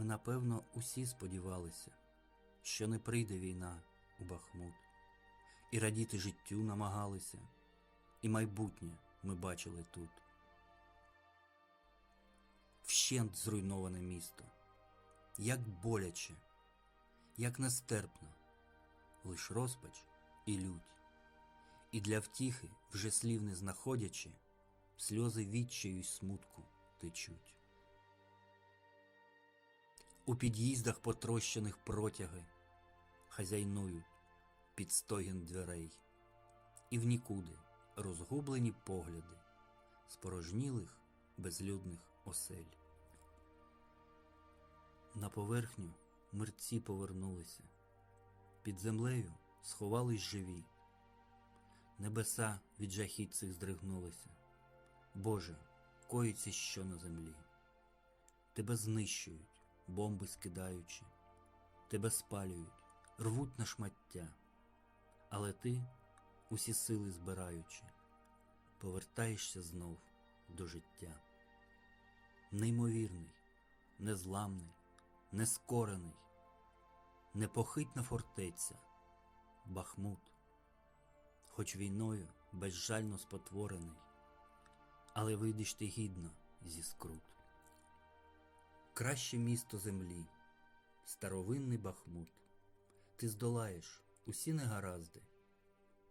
Ми, напевно, усі сподівалися, що не прийде війна у Бахмут, і радіти життю намагалися, і майбутнє ми бачили тут. Вщент зруйноване місто, як боляче, як нестерпно, лиш розпач і лють, і для втіхи, вже слів не знаходячи, сльози відчаю й смутку течуть. У під'їздах потрощених протяги хазяйнують під стогін дверей, і в нікуди розгублені погляди спорожнілих безлюдних осель. На поверхню мерці повернулися, під землею сховались живі, небеса від жахіт цих здригнулися. Боже, коїться що на землі. Тебе знищують, бомби скидаючи, тебе спалюють, рвуть на шмаття, але ти, усі сили збираючи, повертаєшся знов до життя. Неймовірний, незламний, нескорений, непохитна фортеця, Бахмут, хоч війною безжально спотворений, але вийдеш ти гідно зі скрут. Краще місто землі, старовинний Бахмут, ти здолаєш усі негаразди,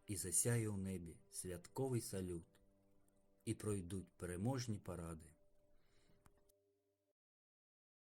і засяє у небі святковий салют, і пройдуть переможні паради